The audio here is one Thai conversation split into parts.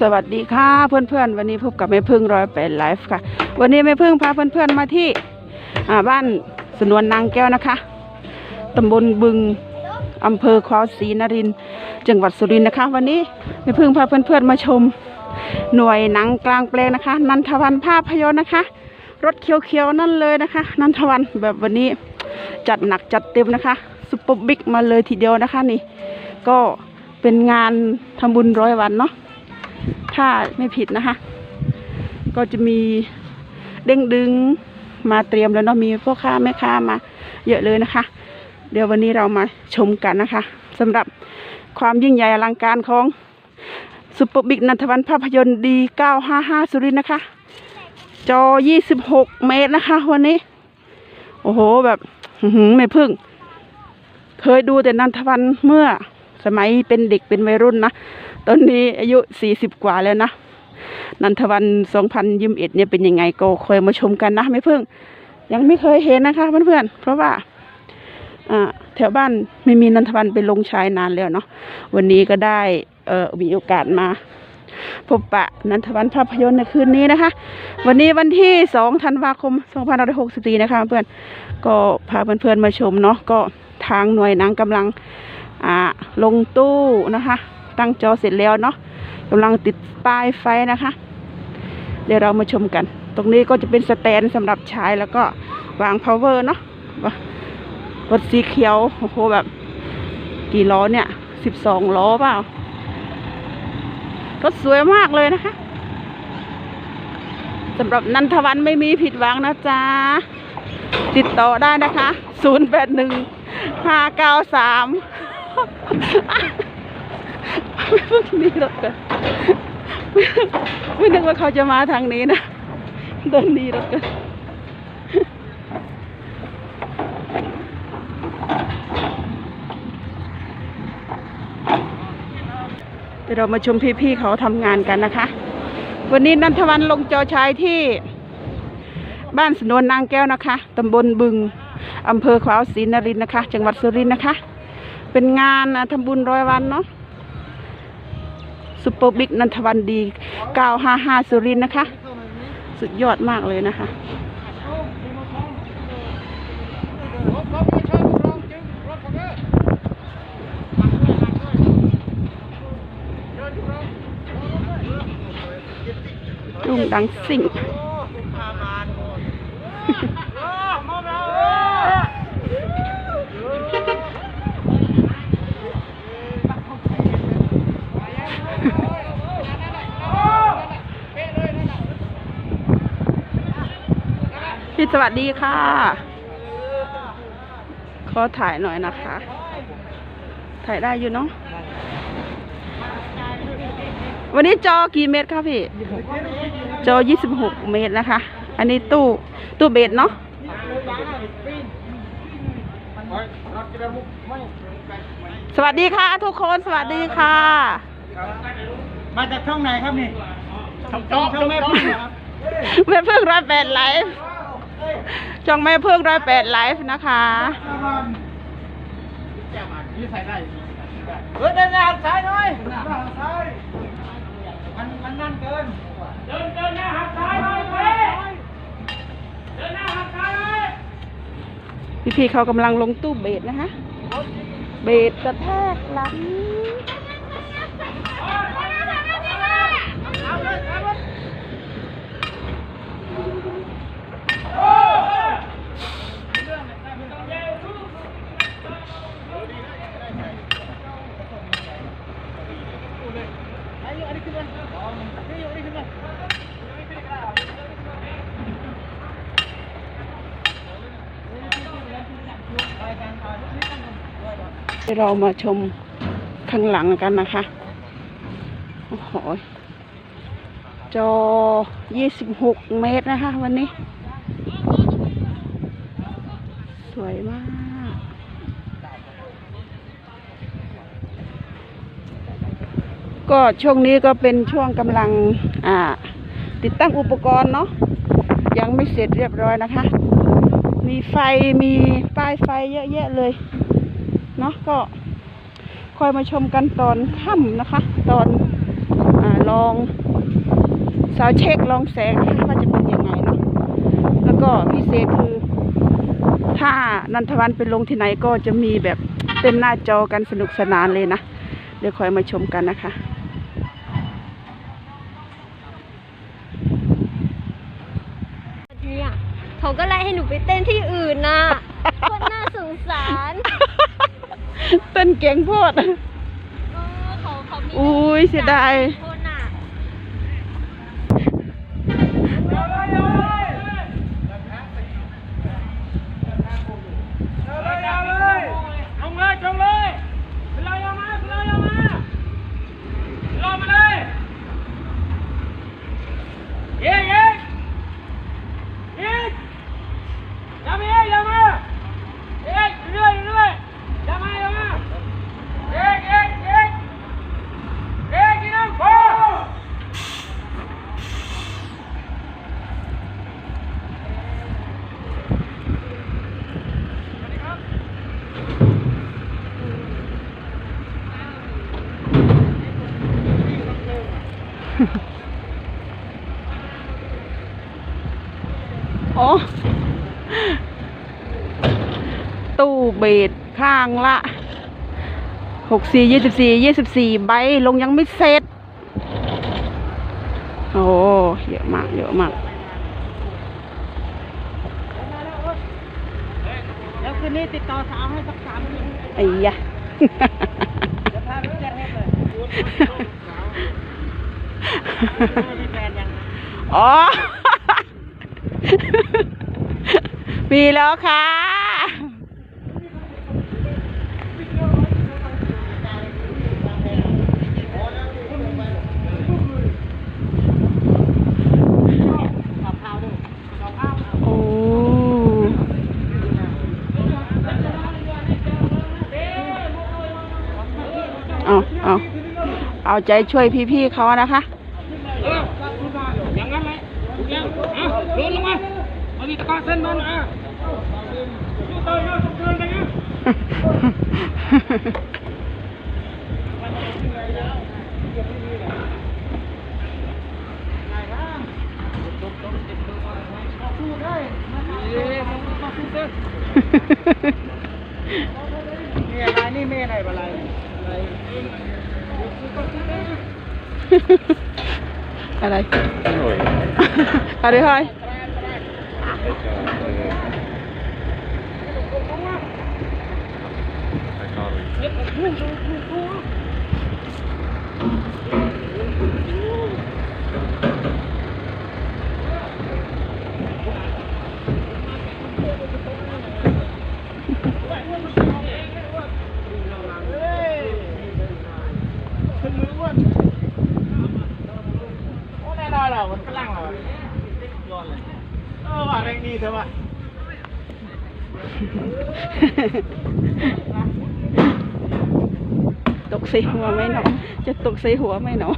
สวัสดีค่ะเพื่อนๆ วันนี้พบกับแม่พึ่งร้อยแปดไลฟ์ค่ะ วันนี้แม่พึ่งพาเพื่อนๆมาที่บ้านสนวนนางแก้วนะคะตำบลบึงอำเภอควาวศรีนรินจังหวัดสุรินทร์นะคะ วันนี้แม่พึ่งพาเพื่อนๆมาชม หน่วยหนังกลางแปลงนะคะ นันทวันภาพยนตร์นะคะ รถเขียวๆนั่นเลยนะคะ นันทวันแบบวันนี้จัดหนักจัดเต็มนะคะซุปเปอร์บิ๊กมาเลยทีเดียวนะคะนี่ ก็เป็นงานทำบุญร้อยวันเนาะ ถ้าไม่ผิดนะคะ ก็จะมีเด้งดึงมาเตรียมแล้วเนาะมีพ่อค้าแม่ค้ามา เยอะเลยนะคะ เดี๋ยววันนี้เรามาชมกันนะคะสำหรับความยิ่งใหญ่อลังการของซุปเปอร์บิ๊กนันทวันภาพยนตร์ดี955สุรินนะคะ จอ 26 เมตรนะคะ วันนี้ โอ้โหแบบไม่พึ่ง เคยดูแต่นันทวันเมื่อ สมัยเป็นเด็กเป็นวัยรุ่นนะ ตอนนี้อายุสี่สิบกว่าแล้วนะ นันทวันสองพันยิมเอ็ดเนี่ยเป็นยังไงก็คอยมาชมกันนะไม่เพิ่ง ยังไม่เคยเห็นนะคะเพื่อนๆเพราะว่าอ่าแถวบ้านไม่มีนันทวันไปลงชายนานแล้วเนาะวันนี้ก็ได้เอ่อมีโอกาสมาพบปะนันทวันภาพยนตร์ในคืนนี้นะคะ วันนี้วันที่สองธันวาคมสองพันหกสิบสี่นะคะเพื่อนก็พาเพื่อนๆมาชมเนาะก็ทางหน่วยนังกำลัง่าลงตู้นะคะ ตั้งจอเสร็จแล้วเนาะกำลังติดป้ายไฟนะคะ เดี๋ยวเรามาชมกัน ตรงนี้ก็จะเป็นสแตนสำหรับใช้แล้วก็วางพาวเวเนาะรถสีเขียวโอ้โหแบบ กี่ล้อเนี่ยสิบสองล้อเปล่ารถสวยมากเลยนะคะสำหรับนันทวันไม่มีผิดหวังนะจ๊ะ ติดต่อได้นะคะศูนย์แปดหนึ่งห้าเก้าสาม ไม่พูดงนี้หรอกกันไม่นึกว่าเขาจะมาทางนี้นะเดินดีหรอกกันเดี๋ยวเรามาชมพี่ๆเขาทำงานกันนะคะ วันนี้นันทวันลงจอชายที่บ้านสนวนนางแก้วนะคะ ตำบลบึง อำเภอขวาวศรีนรินนะคะ จังหวัดสุรินทร์นะคะ เป็นงานนะทำบุญร้อยวันเนาะซุปเปอร์บิ๊กนันทวันดี 955 สุรินนะคะ สุดยอดมากเลยนะคะลุงดังสิ่ง สวัสดีค่ะ ขอถ่ายหน่อยนะคะ ถ่ายได้อยู่เนาะ วันนี้จอกี่เมตรคะพี่ จอ26เมตรนะคะ อันนี้ตู้ตู้เบสเนาะ สวัสดีค่ะ ทุกคน สวัสดีค่ะ มาจากช่องไหนครับนี่ช่องช่องแม่พึ่งเหรอครับแม่เพิ่งร้อยแปดไลฟ์ จองแม่เพิ่งร้อยแปดไลฟ์นะคะ นี่ใส่ได้เฮ้ยเดินหน้าหักซ้ายหน่อยหน้าหักซ้ายมันมันนั่นเกิน เดินเดินหน้าหักซ้ายหน่อยเว้ยเดินหน้าหักซ้ายหน่อยพี่ๆเขากำลังลงตู้เบสนะคะ เบสกระแทกหลัง เรามาชมข้างหลังกันนะคะ โอ้โห จอ 26 เมตรนะคะ วันนี้ สวยมาก ก็ช่วงนี้ก็เป็นช่วงกำลังอ่า ติดตั้งอุปกรณ์เนาะ ยังไม่เสร็จเรียบร้อยนะคะ มีไฟ มีป้ายไฟเยอะแยะเลย เนาะก็คอยมาชมกันตอนค่ำนะคะ ตอนอาลองซาวด์เช็คลองแสงว่าจะเป็นยังไงเนาะแล้วก็พิเศษคือ ถ้านันทวันไปลงที่ไหนก็จะมีแบบเต็มหน้าจอกันสนุกสนานเลยนะ เดี๋ยวคอยมาชมกันนะคะเนี่ยเขาก็ไล่ให้หนูไปเต้นที่อื่นน่ะคนน่าสงสารเต้นเก่งโพด เออเขาเขามีอุ้ยเสียดาย คนน่ะเอาเลยเอาเลยจงเลยไปเลยเอามาไปเลยเอามาลงมาเลยเย้เย้เย้อย่ามาอย่ามาเย้เรื่อยเรื่อยอย่ามาอย่ามาเย้เย้เย้เย้กินน้ำพอ โอ้ตู้เบสข้างละหกสี่ยี่สิบสี่ยี่สิบสี่ใบลงยังไม่เสร็จ โอ้เยอะมากเยอะมากแล้วคืนนี้ติดต่อสาวให้สักสามคนไอ้ยะอ๋อ มีแล้วค่ะ ขับพาวดูขับพาว โอ้ เอาเอา เอาใจช่วยพี่ๆเขานะคะเอออย่างนั้นเลยอย่างอะโดนลงมาเอานี่ตะกร้าเส้นนั้นอะยูเตอร์ยูทุกเดือนเลยนะนี่อะไรนี่ไม่อะไรอะไร อะไรอะไร อะไรเฮ้ยโอ้แน่นอนเหรอมันกำลังเหรอย้อนเลยเออว่าแรงนี้เถอะวะ ตก ใส่หัวไหมหนอจะตกใส่หัวไหมหนอ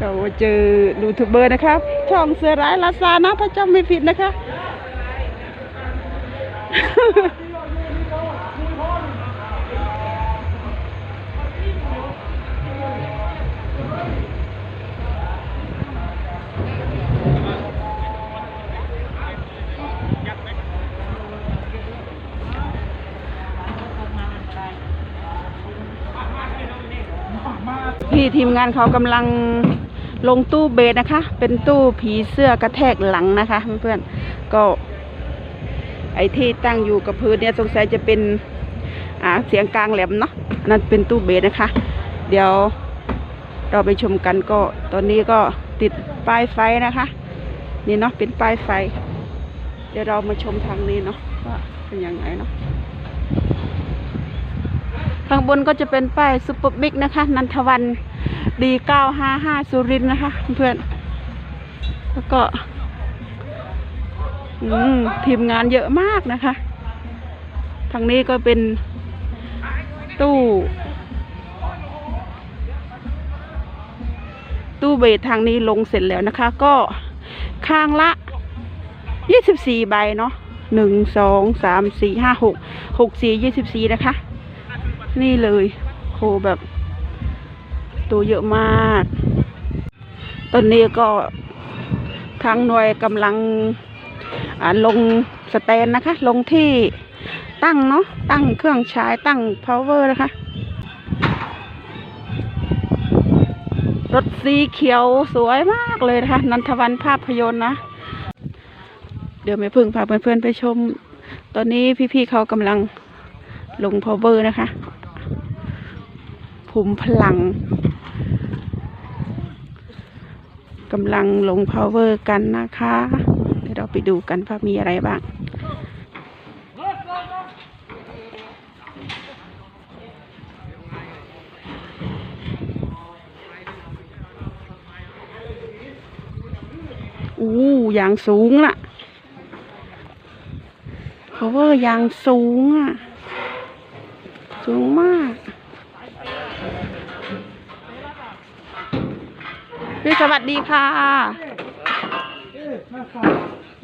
เราเจอยูทูบเบอร์นะครับ ช่องเสือร้ายลาซานะถ้าจำไม่ผิดนะคะ พี่ทีมงานเขากำลังลงตู้เบสนะคะ เป็นตู้ผีเสื้อกระแทกหลังนะคะเพื่อนๆก็ ไอที่ตั้งอยู่กับพื้นเนี่ยสงสัยจะเป็นอ่าเสียงกลางแหลมเนาะนั่นเป็นตู้เบสนะคะ เดี๋ยวเราไปชมกันก็ตอนนี้ก็ติดป้ายไฟนะคะ นี่เนาะเป็นป้ายไฟ เดี๋ยวเรามาชมทางนี้เนาะว่าเป็นยังไงเนาะข้างบนก็จะเป็นป้ายซุปเปอร์บิ๊กนะคะ นันทวันดีเก้าห้าห้าสุรินนะคะ เพื่อนแล้วก็ ทีมงานเยอะมากนะคะ ทางนี้ก็เป็นตู้ ตู้เบสทางนี้ลงเสร็จแล้วนะคะ ก็ข้างละยี่สิบสี่ใบเนาะหนึ่งสองสามสี่ห้าหกหกสี่ยี่สิบสี่นะคะ นี่เลยโหแบบตัวเยอะมาก ตอนนี้ก็ทางหน่วยกำลัง ลงสแตนนะคะ ลงที่ตั้งเนาะตั้งเครื่องใช้ตั้ง power นะคะ รถสีเขียวสวยมากเลยนะคะ นันทวันภาพยนตร์นะ เดี๋ยวแม่พึ่งพาเพื่อนๆไปชม ตอนนี้พี่ๆเขากำลังลง power นะคะภูมิพลังกำลังลง power กันนะคะ ไปดูกันว่ามีอะไรบ้าง อู้อย่างสูงน่ะ power อย่างสูงอะ สูงมาก พี่สวัสดีค่ะ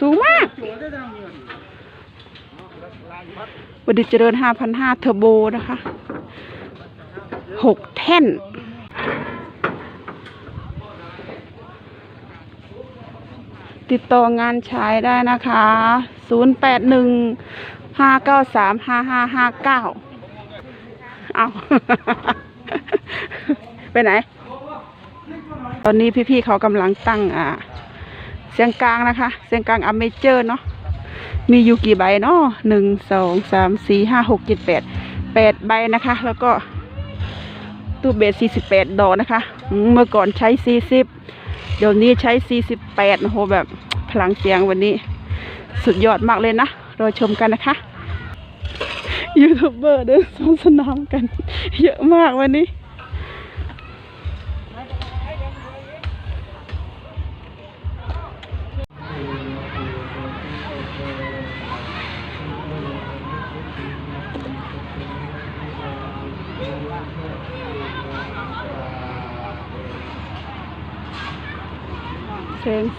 สูงมากประดิษฐ์เจริญ5,500เทอร์โบนะคะหกแท่น ติดต่องานฉายได้นะคะ081 593 5559เอาไปไหน ตอนนี้พี่ๆเขากำลังตั้งอ่า เสียงกลางนะคะ เสียงกลางอเมเจอร์เนาะมีอยู่กี่ใบเนาะหนึ่งสองสามสี่ห้าหกเจ็ดแปดแปดใบนะคะ แล้วก็ตู้เบสสี่สิบแปดดอกนะคะ เมื่อก่อนใช้สี่สิบเดี๋ยวนี้ใช้สี่สิบแปดโอ้โหแบบพลังเสียงวันนี้ สุดยอดมากเลยนะรอชมกันนะคะยูทูบเบอร์เดินสวนสนามกัน เยอะมากวันนี้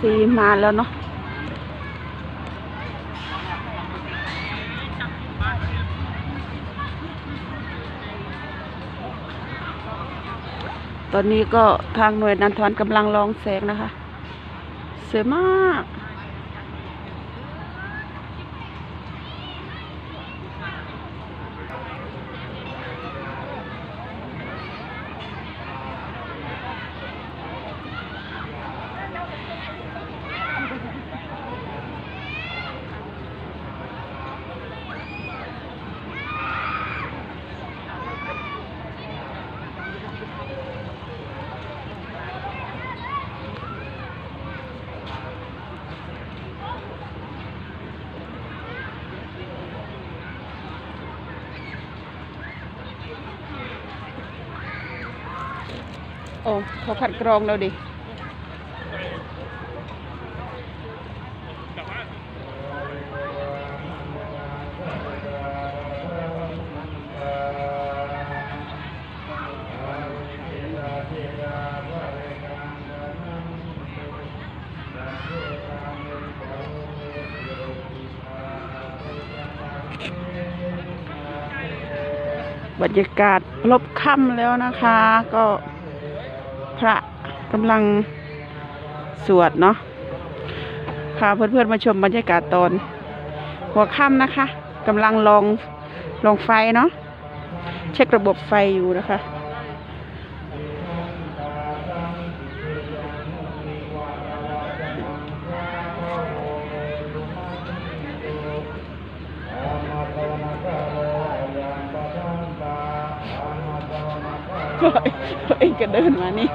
ซีมาแล้วเนาะตอนนี้ก็ทางหน่วยนันทวันกำลังลองแสงนะคะ สวยมาก อ้เขาขัดกรองเราดิบรรยากาศพลบค่ำแล้วนะคะ ก็ กำลังสวดเนาะพาเพื่อนๆมาชมบรรยากาศตอน หัวค่ำนะคะกำลังลองลองไฟเนาะเช็คระบบไฟอยู่นะคะเล่อยตัวเองก็เดินมานี่